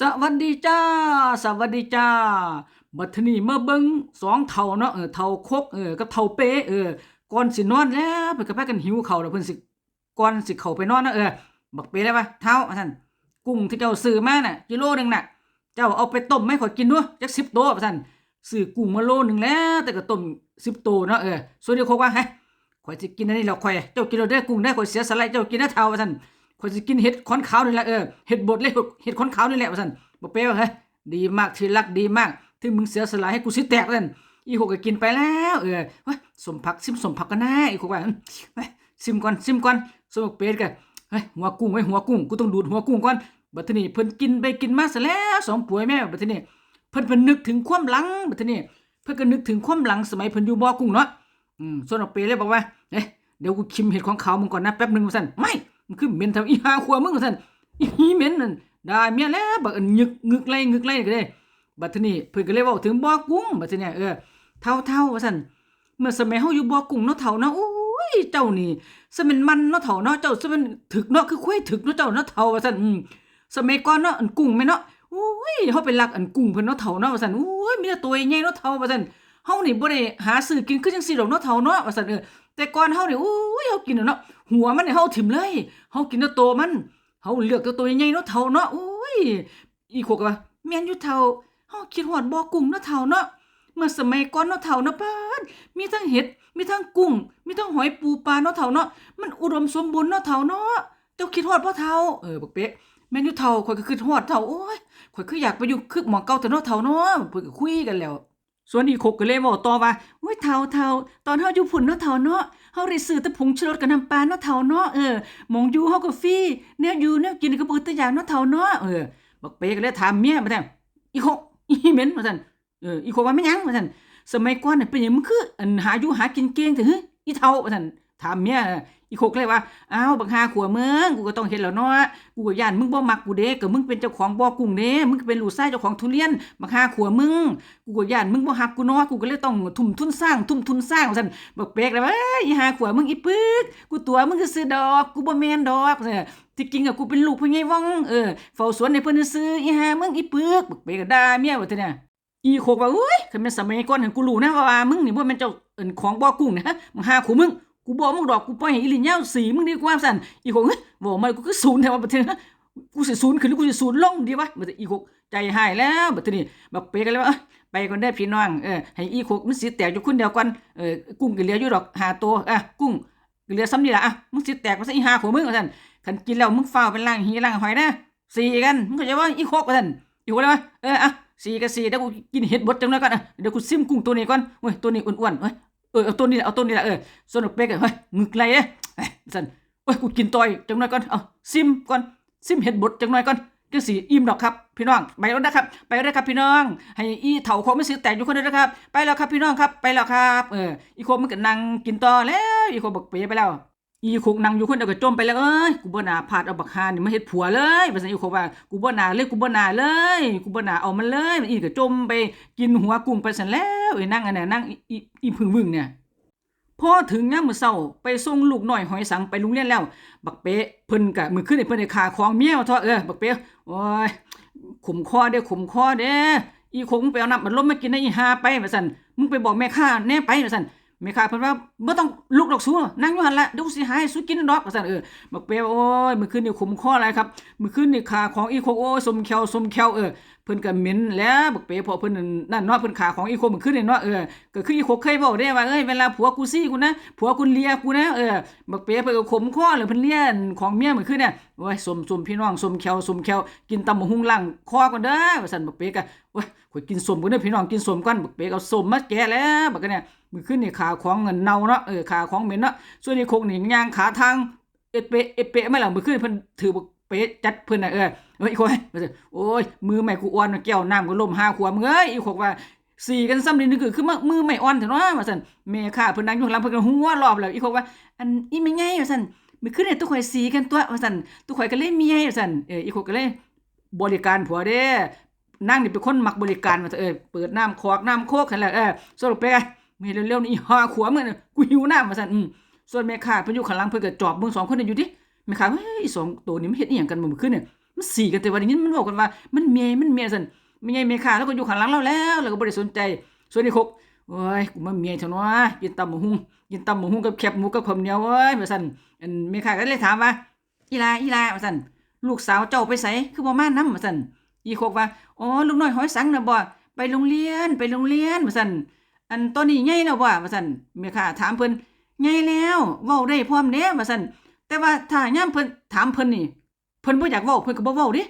สวัสดีจ้า สวัสดีจ้า บัดนี้มาเบิ่งสองเท่าเนาะเออเท่าคกเออกับเท่าเป๊เออก่อนสินอนแล้วเพิ่นก็พากันหิวข้าวแล้วเพิ่นสิก่อนสิเข้าไปนอนเนาะเออบักเป๊ะได้ปะเท่าว่านกุ้งที่เจ้าซื้อมาน่ะกิโลหนึงน่ะ เจ้าเอาไปต้มให้ข่อยกินด้วยจัก10ตัวว่านซื้อกุ้งมาโลหนึงแล้วแต่ก็ต้ม10ตัวเนาะเออส่วนเดียวคกว่าฮะข่อยสิกินอันนี้แล้วข่อยเจ้ากินเอาเด้กุ้งได้ข่อยเสียสละเจ้ากินนะเท่าว่าน ข่อยสิกินเห็ดขอนขาวนี่แหละเออเห็ดบดเลยเห็ดขอนขาวนี่แหละว่าซั่นบอกเป้ว่าเฮ้ยดีมากที่รักดีมากที่มึงเสียสละให้กูสิแตกนั่นอีหกก็กินไปแล้วเออเว้ยสมผักซิมสมผักกันนะอีหกว่าเฮ้ยซิมก่อนซิมก่อนสมบอกเป้กันเฮ้ยหัวกุ้งไว้ยหัวกุ้งกูต้องดูดหัวกุ้งก่อนบัดทีนี้เพิ่นกินไปกินมาซะแล้วสองป่วยแม่บัดทีนี้เพิ่นเพิ่นนึกถึงความหลังบัดทีนี้เพิ่นก็นึกถึงความหลังสมัยเพิ่นอยู่บ่อกุ้งเนาะอืมส่วนออกเป้เลยบอกว่าเฮ้ยเดี๋ยวกูชิมเห็ดของเขามึงก่อนนะแป๊บนึงว่าซั่นไม่ มันคือเหม็นทำอีหาขัวมึงว่าซั่นอีเหม็นนั่นได้เมียแล้วบักอันงึกงึกไล่งึกไล่ก็ได้บัดทีนี้เพิ่นก็เลยเว้าถึงบ่อกุ้งบัดทีเนี้ยเออเท่าเท่าว่าซั่นเมื่อสมัยเฮาอยู่บ่อกุ้งเนาะเท่าเนาะโอ้ยเจ้านี่สมันมันเนาะเท่าเนาะเจ้าสมันถึกเนาะคือคุ้ยถึกเนาะเจ้าเนาะเท่าว่าซั่นอืมสมัยก่อนเนาะอันกุ้งแม่เนาะโอ้ยเฮาไปลักอันกุ้งเพิ่นเนาะเท่าเนาะว่าซั่นโอ้ยมีแต่ตัวใหญ่เนาะเท่าว่าซั่นเฮานี่บ่ได้หาซื้อกินคือจังซี่ดอกเนาะเท่าเนาะว่าซั่นเออ แต่ก่อนเฮานี่โอ้ยเฮากินเนาะหัวมันนี่เฮาถิ่มเลยเฮากินแต่ตัวมันเฮาเลือกแต่ตัวใหญ่ๆเนาะเท่าเนาะโอ้ยอีโคกว่าแม่นอยู่เท่าเฮาคิดฮอดบ่อกุ้งเนาะเท่าเนาะเมื่อสมัยก่อนเนาะเท่าเนาะป้านมีทั้งเห็ดมีทั้งกุ้ง มีทั้งหอยปูปลาเนาะเท่าเนาะมันอุดมสมบูรณ์เนาะเท่าเนาะเจ้าคิดฮอดบ่เท่าเออบักเป๊ะแม่นอยู่เท่าข่อยก็คิดฮอดเท่าโอ้ยข่อยคืออยากไปอยู่คึกหมองเก่าแต่เนาะเท่าเนาะเพิ่นก็คุยกันแล้ว ส่วนอีโคกก็เลยเว้าต่อว่าโอ้ยเท่าเท่าตอนเฮาอยู่พุ่นเนาะเท่าเนาะเฮาได้ซื้อแต่ผงชูรสกับน้ำปลาเนาะเท่าเนาะเออมองอยู่เฮาก็ฟรีแนวอยู่แนวกินก็บ่ตัวอย่างเนาะเท่าเนาะเออบักเป๊ก็เลยถามเมียมาแต่อีโคอีเหม็นมาสั่นเอออีโคว่าไม่ยังมาสั่นสมัยก่อนน่ะเป็นหยังมึงคืออันหาอยู่หากินเก่งแต่เฮ้ยอีเฒ่ามาสั่นถามเมีย อีโคกเลยว่า อ้าวบักหาขัวเมืองกูก็ต้องเฮ็ดแล้วเนาะ กูก็ย่านมึงบ่มักกูเด้ก็มึงเป็นเจ้าของบ่อกุ้งเด้มึงเป็นลูกชายเจ้าของทุเรียนบักหาขัวมึง กูก็ย่านมึงบ่ฮักกูเนาะ กูก็เลยต้องทุ่มทุนสร้าง ทุ่มทุนสร้างว่าซั่นบักเป๊กเลยว่าอีหาขัวมึงอีปึก กูตัวมึงคือซื้อดอก กูบ่แม่นดอกว่าซั่นที่จริงอะกูเป็นลูกพ่อใหญ่วังเออ เฝ้าสวนในเพิ่นซื้ออีหามึงอีปึกบักเปก็ด่าเมียว่าซั่นน่ะอีโคกว่าอุ้ยคันแม่นสมัยก่อนห็นกูรู้นะว่ามึงนี่บ่แม่นเจ้าเอิ้นของบ่อกุ้งนะฮะมึงหาขู่มึง กูบ่มึงดอกกูปล่อยให้อีหลินยาวสีมึงดีกว่าซั่นอีโคกเฮ้ยบ่มากูคือศูนย์แท้ว่าบัดนี้นกูสิศูนย์ขึ้นหรือกูสิศูนย์ลงดีวะบัดนี้อีโคกใจหายแล้วบัดนี้บักเปก็เลยว่าไปก่อนเด้พี่น้องเออให้อีโคกมันสิแตกอยู่คนเดียวก่อนเออกุ้งก็เหลืออยู่ดอกหาตัวอะกุ้งก็เหลือซ้ำนี่ละอะมึงสิแตกว่าซะอีหาของมึงว่าซั่นคันกินแล้วมึงฟ้าวเป็นล่างหีล่างหอยนะสี่กันมึงเข้าใจว่าอีโคกว่าท่นอีโคกเลยว่าเอออะสี่กับสี่เดี๋ยวกูกินเห็ดบดจังเลยก่อนเดี๋ยวกูซิมกุ้งตัวนี้ก่อนเว้ยตัวนี้อ้วนๆเว้ย ออเอาต้นนี้แหละเอาต้นนี้แหละเออส่วนดอกเป๊กเฮ้ยงึกไรเอ๊ะสันเอ้ยกูกินต่อยจังเลยก่อนเอาซิมก่อนซิมเห็ดบดจังเลยก่อนจังสีอิ่มดอกครับพี่น้องไปแล้วนะครับ ไปแล้วครับพี่น้อง ให้อีเถาโคไม่ซื้อแต่อยู่คนเดียวนะครับ ไปแล้วครับพี่น้องครับไปแล้วครับเอออีโคมันก็นั่งกินต่อแล้วอีโคบอกไปไปแล้ว อีโคกนั่งอยู่คนเดียวก็จมไปแล้วเอ้ยกูบ่นาพาดเอาบักฮานี่มาเฮ็ดผัวเลยว่าซั่นอีโคกว่ากูบ่นาเลยกูบ่นาเลยกูบ่นาเอามันเลยมันอีก็จมไปกินหัวกุ้งไปซั่นแล้วไอ้นั่งอันน่ะนั่งอีพึ่งวึ่งเนี่ยพอถึงยามมื้อเช้าไปส่งลูกน้อยหอยสังไปโรงเรียนแล้ว บักเป๊ะเพิ่นก็มื้อคืนนี่เพิ่นได้ขาของเมียว่าเถอะเออบักเป๊ะโอ้ยขุมคอเด้อขุมคอเด้ออีโคกมึงไปเอาน้ำมันลมมากินนอีหาไปว่าซั่นมึงไปบอกแม่ค้าแน่ไปว่าซั่น ไม่ค้าเพิ่นว่าบ่ต้องลุกดอกสู้นั่งอยู่หั่นละเดี๋ยวสิหายสู้กินดอกว่าซั่นเออบักเปรโอ้ยมื้อคืนนี่ขุมคออะไรครับมื้อคืนนี่ขาของอีโคโอ้ยสมแควสมแควเออ เพิ่นก็เหม็นแล้วบักเปพราะเพิ่นนั่นเนาะเพิ่นขาของอีโคมื้อคืนนี่เนาะเออก็คืออีโคเคยเว้าได้ว่าเอ้ยเวลาผัวกูซี่กูนะผัวกูเลียกูนะเออบักเปรเพิ่นก็ขมคอเลยเพิ่นเลียนของเมียมื้อคืนเนี่ยโอ้ยสมสมพี่น้องสมแควสมแควกินตำบักหุ่งล้างคอก่อนเด้อว่าซั่นบักเปรก็โอ้ยข่อยกินสมก่อนเด้อพี่น้องกินสมก่อนบักเปรก็เอาสมมาแกะแล้วบักเนี่ยมือขึ้นนี่ขาของเงินเน่าเนาะเออขาของเหม็นเนาะส่วนนี้โคนี่ย่างขาทางเอเปเอเปไม่หลังมือขึ้นเพิ่นถือบัก เปจัดเพิ่นน่ะเออเฮ้ยอีโคกโอ้ยมือใหม่กูอ่อนแก้วน้ำก็ล่มห้าขวมึงเอ้ยอีโคกว่าสี่กันซ้ำนี่นึกคือมือมือไม่อ่อนเถอะเนาะว่าซั่นแม่ข้าเพิ่นนั่งอยู่ข้างหลังเพิ่นก็หัวรอบแล้วอีโคกว่า อันอีไม่ไงว่าซั่นมือขึ้นเนี่ยตุกข่อยสีกันตัวว่าซั่นตุกข่อยก็เลยเมียว่าซั่นเอออีโคกก็เลยบริการผัวเด้นั่งนี่เป็นคนมักบริการว่าเออเปิดน้ำคอกน้ำโคกนั่นแหละเออสรุปไปไงมีเร็วๆนี่หาขวามึงน่ะกูหิวน้ำมาสั่นอืมส่วนแม่ค้าเพิ่นอยู่ข้างหลังเพิ่นก็จอบมึงสองคนนี่อยู่ดิ แม่ค้าเฮ้ยสองตัวนี้มันเฮ็ดอีหยังกันบ่มื้อคืนเนี่ยมันสีกันแต่ว่าได้ยินมันบอกกันว่ามันเมียมันเมียซั่นไม่ใช่เมียค่ะแล้วก็อยู่ข้างหลังเราแล้ว แล้วก็บ่ได้สนใจ ส่วนอีกคกโอ้ยกูมาเมียเถอะเนาะกินตำบักหุ่งกินตำบักหุ่งกับแคบหมูกับข้าวเหนียวเว้ยว่าซั่นอันเมียค่ะก็เลยถามว่าอีลาอีลาว่าซั่นลูกสาวเจ้าไปไสคือบ่มานำว่าซั่นอีคกว่าอ๋อลูกน้อยหอยสังน่ะบ่ไปโรงเรียนไปโรงเรียนว่าซั่นอันตอนนี้ใหญ่แล้วบ่ว่าซั่นเมียค่ะถามเพิ่นใหญ่แล้วเว้าได้พร้อมเด้ว่าซั่น แต่ว่าถ้ายามเพิ่นถามเพิ่นนี่ เพิ่นบ่อยากเว้าเพิ่นก็บ่เว้าเด้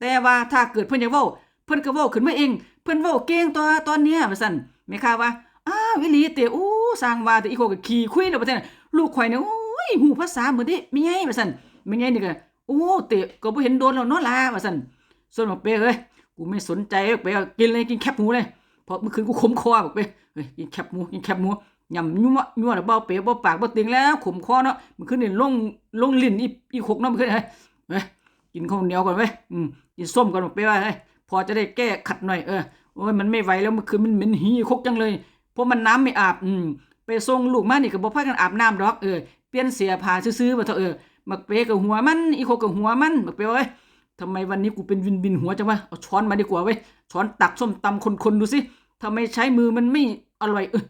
แต่ว่าถ้าเกิดเพิ่นอยากเว้าเพิ่นก็เว้าขึ้นมาเอง เพิ่นเว้าเก่งตัวตอนเนี้ยว่าซั่นแม่ค้าว่าอ้าวอีหลีเตอู้สร้างว่าแต่อีโคก็ขี้คุยแล้วว่าซั่นลูกข่อยเนี่ยโอ้ยฮู้ภาษาหมดเด้แม่ใหญ่ว่าซั่นแม่ใหญ่นี่ก็โอ้เตก็บ่เห็นโดนแล้วเนาะล่ะว่าซั่นส่วนบักเป้เอ้ยกูไม่สนใจบักเป้กินเลยกินแคบหมูเลยเพราะเมื่อคืนกูขมคอบักเป้เฮ้ยกินแคบหมูกินแคบหมู ยำยั่วยั่วแล้วเบาเป๋เบาปากเบาติงแล้วขมคอเนาะมื่อคืนนี่ลงลงลิ้นอีอีหกเนาะมื่อคืนเฮ้ยเฮ้ยกินข้าวเหนียวก่อนเว้ยอืมกินส้มก่อนบักเป้ว่าเฮ้ยพอจะได้แก้ขัดหน่อยเออโอ้ยมันไม่ไหวแล้วมื่อคืนมันเหม็นหีคกจังเลยเพราะมันน้ำไม่อาบอืมไปส่งลูกมานี่ก็บ่พากันอาบน้ำดอกเออเปลี่ยนเสียผ้าซื้อๆบ่เถอะเออมักเปกับหัวมันอีโคกับหัวมันมักเปเอ้ยทำไมวันนี้กูเป็นวินวินหัวจังวะเอาช้อนมาดีกว่าเว้ยช้อนตักส้มตำคนๆดูสิทำไมใช้มือมันไม่อร่อยเออ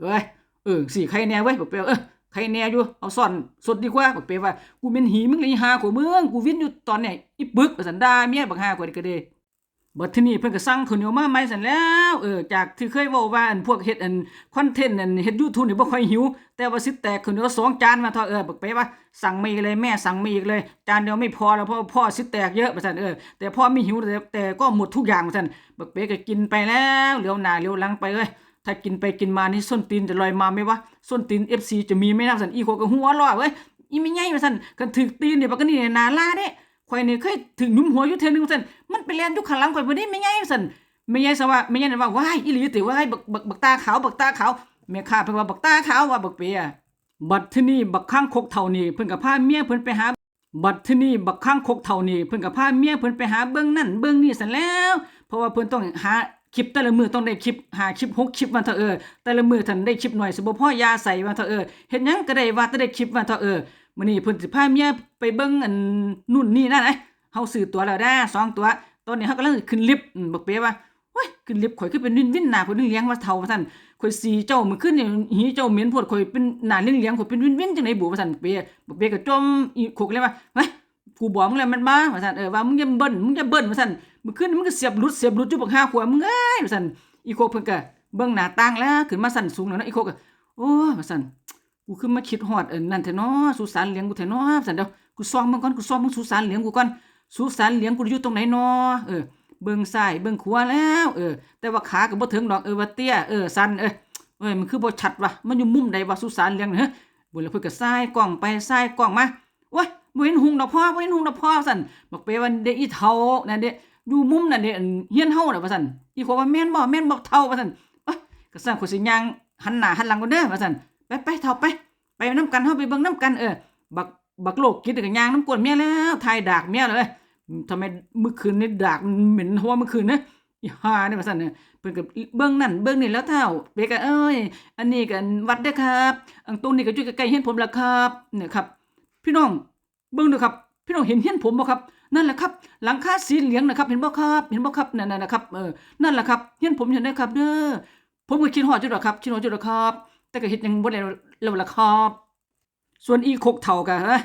เอ้ยเออสี่ใครแน่เว้ยบักเปเออใครแน่อยู่เอาซ่อนสดดีกว่าบักเปว่ากูเป็นหีมึงเลยหาของมึงกูวินอยู่ตอนเนี้ยอีปึกว่าสันดาเมียบักหากว่าดิกระเดบัดที่นี้เพิ่นก็สั่งข้าวเหนียวมาใหม่ซั่นแล้วเออจากที่เคยเว้าว่าอันพวกเฮ็ดอันคอนเทนต์อันเฮ็ด YouTube นี่บ่ค่อยหิว แต่ว่าสิแตกข้าวเหนียวสองจานมาเถอะเออบักเป้ว่าสั่งมาอีกเลยแม่สั่งมาอีกเลย จานเดียวไม่พอแล้วเพราะว่าพ่อสิแตกเยอะว่าซั่นเออแต่พ่อไม่หิวแต่แต่ก็หมดทุกอย่างว่าซั่นบักเป้ก็กินไปแล้วเหลียวหน้าเหลียวหลังไปเอ้ย ถ้ากินไปกินมานี่ส้นตีนจะลอยมาไหมวะส้นตีน FC จะมีไหมนะว่าซั่นอีโคก็หัวเราะเว้ยอีไม่ใหญ่ว่าซั่นกันถึกตีนเนี่บักกะนี่หนาลาเด้ข่อยนี่ยเคยถึงหนุ่มหัวอยู่เทื่อนึงซั่นมันไปแล่นยู่ข้างหลังข่อยบ่ได้แม่ใหญ่ซั่นแม่ใหญ่ซะว่าแม่ใหญ่นั่นว่าว้ายอีหลีติว้ายบักบักบักตาขาวบักตาขาวแม่ข้าเพิ่นว่าบักตาขาวว่าบักเปียบัดที่นี้บักข้างคกเท่านี้เพิ่นก็พาเมียเพิ่นไปหาบัดที่นี้บักข้างคกเท่านี้เพิ่นก็พาเมียเพิ่นไปหาเบิ่งนั่นเบิ่งนี่ซั่นแล้ว เพราะว่าเพิ่นต้องหา คลิปแต่ละมือต้องได้คลิปหาคลิปหกคลิปว่าเถอะเออแต่ละมือท่านได้คลิปหน่อยสิบ่พอยาใส่ว่าเถอะเออเฮ็ดหยังก็ได้ว่าแต่ได้คลิปว่าเถอะเออมื้อนี้เพิ่นสิพาเมียไปเบิ่งอันนู่นนี่นั่นไอ้เฮาซื้อตัวแล้วได้สองตัวตอนนี้เฮากำลังขึ้นลิฟต์บักเป้ว่าโอ้ยขึ้นลิฟต์ข่อยคือเป็นวินวินหน้าข่อยนึงเลี้ยงว่าเฒ่าว่าซั่นข่อยสีเจ้ามื้อคืนนี่หีเจ้าเหม็นโพดข่อยเป็นหน้าเลี้ยงเลี้ยงข่อยเป็นวินวินจังได๋บ่ว่าซั่นเป้บักเป้ก็จมอีขกเลยว่าเฮ้ย กูบอกมึงแล้วมันมาว่าซั่นเออว่ามึงอย่าเบิ้นมึงอย่าเบิ้นว่าซั่นมื้อคืนมึงก็เสียบหลุดเสียบหลุดอยู่บักหาขวมึงเอ้ยว่าซั่นอีโคกเพิ่นก็เบิ่งหน้าต่างแล้วขึ้นมาสั่นสูงแล้วเนาะอีโคก็โอ้ว่าซั่นกูคือมาคิดฮอดเอิ้นนั่นแท้เนาะสุสานเลี้ยงกูแท้เนาะว่าซั่นเดี๋ยวกูซ่อมมึงก่อนกูซ่อมมึงสุสานเลี้ยงกูก่อนสุสานเลี้ยงกูอยู่ตรงไหนเนอเออเบิ่งซ้ายเบิ่งขวาแล้วเออแต่ว่าขาก็บ่ถึงดอกเออว่าเตี้ยเออสันเออเอ้ยมันคือบ่ชัดว่ะมันอยู่มุมใดวะสุสานเลี้ยงเฮ้ยบุญแล้วเพิ่นก็ซ้ายกล้องไปซ้ายกล้องมาโอ้ย บ่เห็นหุงดอกพ่อบ่เห็นหุงดอกพ่อสั่นบอกไปว่าเด้อีเฒ่านั่นเด้อยู่มุมนั่นเด้เฮียนเฮาน่ะว่าซั่นอีขอว่าแม่นบ่แม่นบ่เฒ่าว่าซั่นโอ้ยก็สั่นข่อยสิย่างหันหน้าหันหลังก่อนเด้อว่าซั่นไปไปเฒ่าไป ไปนํกันเฮาไปเบิ่งนํกันเออบักบักโลกกินก็ย่างน้ำกวนเมียแล้วทายดากเมียเลยทำไมเมื่อคืนนี่ดากมันเหม็นหัวเมื่อคืนนะอีห่าเนี่ว่าซั่นเนี่ยเพิ่นก็เบิ่งนั่นเบิ่งนี่แล้วเท่าเปก็เอ้ยอันนี้ก็วัดเด้อครับอันตรงนี้ก็อยู่ใกล้ๆเฮียนผมล่ะครับเนี่ยครับ พี่น้อง เบิ่งด้อครับพี่น้องเห็นเฮียนผมบ่ครับนั่นแหละครับหลังคาสีเหลืองนะครับ เห็นบ่ครับ เห็นบ่ครับนั่นๆนะครับเออนั่นแหละครับเฮียนผมเห็นได้ครับเด้อผมก็คิดฮอดอยู่ดอกครับคิดฮอดอยู่ดอกครับ แต่ก็เฮ็ดยังบ่ได้แล้วล่ะครับส่วนอีคกเฒ่าก็เฮ้ย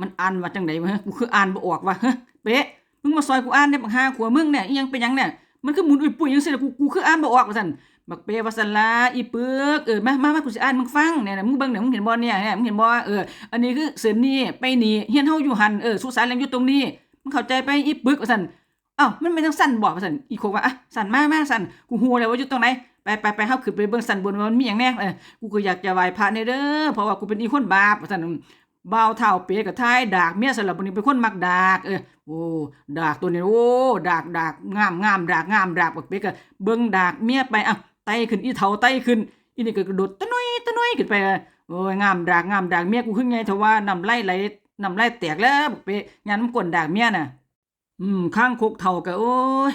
มันอ่านว่าจังไดวะกูคืออ่านบ่ออกว่ะเฮเป๊ะมึงมาซอยกูอ่านได้บักหาขัวมึงเนี่ยอีหยังเป็นหยังเนี่ยมันคือหมุนอุ้ยปุ้ยจังซี่ล่ะกูกูคืออ่านบ่ออกว่าซั่น บักเปว่าซั่นล่ะอีปึกเออมามามากูสิอ่านมึงฟังเนี่ยนะมึงเบิ่งเนี่ยมึงเห็นบ่เนี่ยเนี่ยมึงเห็นบ่เอออันนี้คือเส้นนี้ไปนี่เฮียนเฮาอยู่หันเออสุสานแลมอยู่ตรงนี้มึงเข้าใจไปอีปึกว่าซั่นอ้าวมันเป็นจังซั่นบ่ว่าซั่นอีโคว่าอะซั่นมามาซั่นกูฮู้แล้วว่าอยู่ตรงไหนไปไปไปเฮาขึ้นไปเบิ่งซั่นบนว่ามันมีหยังแน่เออกูก็อยากจะไหว้พระเนี่ยเด้อเพราะว่ากูเป็นอีคนบาปว่าซั่นบ่าวเฒ่าเปกับท้ายดากเมียสำหรับวันนี้เป็นคนมักดากเออโอ้ดากตัวนี้โอ้ดากดากงามงามดากงามดากบักเปกเบิ่งดากเมียไปอะ ไต่ขึ้นอีเฒ่าไต่ขึ้นอีนี่ก็กระโดดตะน้อยตะน้อยขึ้นไปโอ้ยงามดากงามดากเมียกูขึ้นไงเทว่าน้ำไหลไหลน้ำไหลแตกแล้วบักเป็กงานมันกวนดากเมียน่ะ อืมข้างคกเฒ่าก็โอ้ย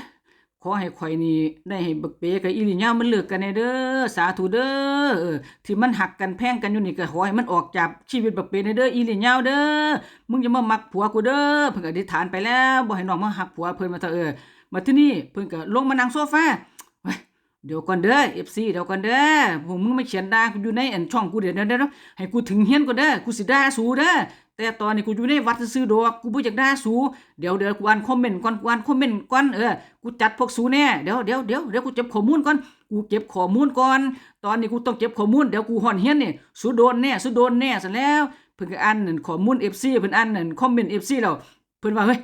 ขอให้ข่อยนี่ได้ให้บักเปกับอีหลีเหย้ามันเลิกกันแน่เด้อสาธุเด้อที่มันหักกันแพงกันอยู่นี่ก็ขอให้มันออกจากชีวิตบักเปแน่เด้ออีหลีเหย้าเด้อมึงอย่ามามักผัวกูเด้อเพิ่นก็อธิษฐานไปแล้วบ่ให้น้องมาหักผัวเพิ่นมาเถอะเออมาที่นี่เพิ่นก็ลงมานั่งโซฟา เดี๋ยวก่อนเด้อ FC เดี๋ยวก่อนเด้อพวกมึงไม่เขียนด่ากูอยู่ในอันช่องกูเดี๋ยวเดี๋ยวเดี๋ยวให้กูถึงเฮียนก่อนเด้อกูสิด่าสูเด้อแต่ตอนนี้กูอยู่ในวัดซื่อดอกกูบ่อยากด่าสูเดี๋ยวเดี๋ยวกูอ่านคอมเมนต์ก่อนกูอ่านคอมเมนต์ก่อนเออกูจัดพวกสูแน่เดี๋ยวเดี๋ยวเดี๋ยวเดี๋ยวกูเก็บข้อมูลก่อนกูเก็บข้อมูลก่อน ตอนนี้กูต้องเก็บข้อมูลเดี๋ยวกูห่อนเฮียนนี่สูโดนแน่สูโดนแน่ซะแล้วเพิ่นก็อ่านนั่นข้อมูล FC เพิ่นอ่านนั่นคอมเมนต์ FC แล้วเพิ่นว่าเฮ้ย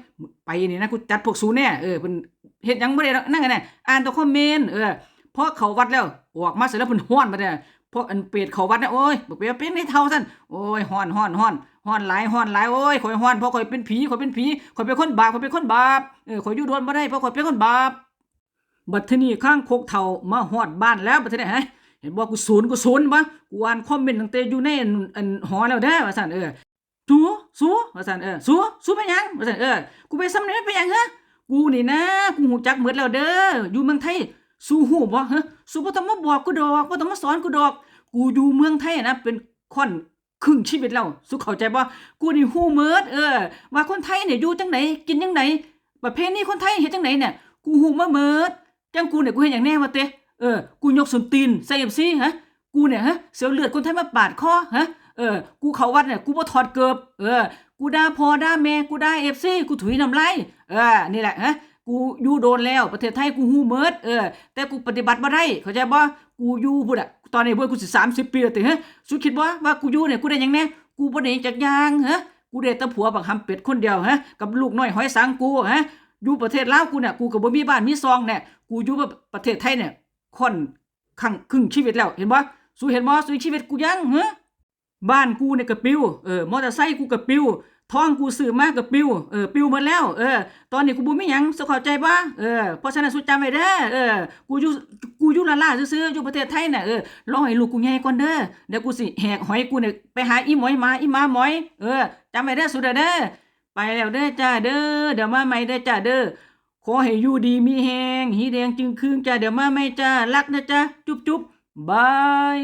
ไปนี่นะกูจัดพวกสูแน่เออเพิ่นเฮ็ดหยังบ่ได้ดอนั่นไงน่ะอ่านแตัวคอมเมนต์เออ พอเขาวัดแล้วออกมาเสร็จแล้วเพิ่นฮ้อนมาเนี่ยพวกอันเป็ดเขาวัดเนี่ยโอ้ยบ่เป็นเป็นให้เท่าซั่นโอ้ยฮ้อนฮ้อนฮ้อนฮ้อนหลายฮ้อนหลายโอ้ยข่อยฮ้อนเพราะข่อยเป็นผีข่อยเป็นผีข่อยเป็นคนบาปข่อยเป็นคนบาปเออข่อยอยู่โดนบ่ได้เพราะข่อยเป็นคนบาปบัดทีนี้ข้างโคกเท่ามาฮอดบ้านแล้วบัดทีนี้ฮะเห็นบ่กูศูนย์กูศูนย์บ่กูอ่านคอมเมนต์ตั้งแต่อยู่ในอันอันหอแล้วเด้อว่าซั่นเออสูสูว่าซั่นเออสูสูไปยังว่าซั่นเออกูไปซ้ำนี่ไปยังฮะกูนี่นะกูฮู้จักหมดแล้วเด้ออยู่เมืองไทย สูฮู้บ่ฮะสูบ่ต้องมาบอกกูดอกบ่ต้องมาสอนกูดอก กูอยู่เมืองไทยนะเป็นค่อนครึ่งชีวิตแล้วสุเข้าใจบ่กูนี่ฮู้หมดเออ ว่าคนไทยเนี่ยอยู่จังไดกินจังไดประเพณีคนไทยเฮ็ดจังไดเนี่ยกูฮู้มาหมดจังกูเนี่ยกูเห็นอย่างแน่ว่าเตะเออ กูยกสนตีนใส่เอฟซีฮะ กูเนี่ยฮะ เสียวเลือดคนไทยมาปาดคอฮะ เออ กูเข้าวัดเนี่ย กูบ่ถอดเกือบ เออ กูด่าพ่อด่าแม่ กูด่าเอฟซีกูถุยน้ำลายเออ นี่แหละฮะ กูอยู่โดนแล้วประเทศไทยกูฮู้เมิดเออแต่กูปฏิบัติบ่ได้เข้าใจบ่กูอยู่พุ่นอะตอนนี้เบิ่งกูสิ30ปีแล้วติฮะสุคิดบ่ว่ากูอยู่เนี่ยกูได้หยังแน่กูบ่ได้หยังจักอย่างฮะกูได้แต่ผัวบักหำเป็ดคนเดียวฮะกับลูกน้อยหอยสังกูฮะอยู่ประเทศลาวกูเนี่ยกูก็บ่มีบ้านมีซองเนี่ยกูอยู่ประเทศไทยเนี่ยค่อนข้างครึ่งชีวิตแล้วเห็นบ่สู้เห็นบ่สู้ชีวิตกูยังฮะบ้านกูเนี่ยก็ปิวเออมอเตอร์ไซค์กูก็ปิว ท้องกูซื้อมาก็ปิวเออปิวหมดแล้ว เออ ตอนนี้กูบ่มีหยังสเข้าใจบ่เออเพราะฉะนั้นสู้จำไว้เด้อเออกูอยู่กูอยู่ละล่าซื่อๆอยู่ประเทศไทยน่ะเออรอให้ลูกกูใหญ่ก่อนเด้อเดี๋ยวกูสิแหกหอยกูเนี่ยไปหาอีหมอยมาอีหมาหมอยเออจำไว้เด้อสุดเด้อเด้อไปแล้วเด้อจ้าเด้อเดี๋ยวมาใหม่เด้อจ้าเด้อขอให้อยู่ดีมีแหงหีแดงจึงคืนจ้าเดี๋ยวมาไม่จ้ารักนะจ้าจุ๊บจุ๊บบาย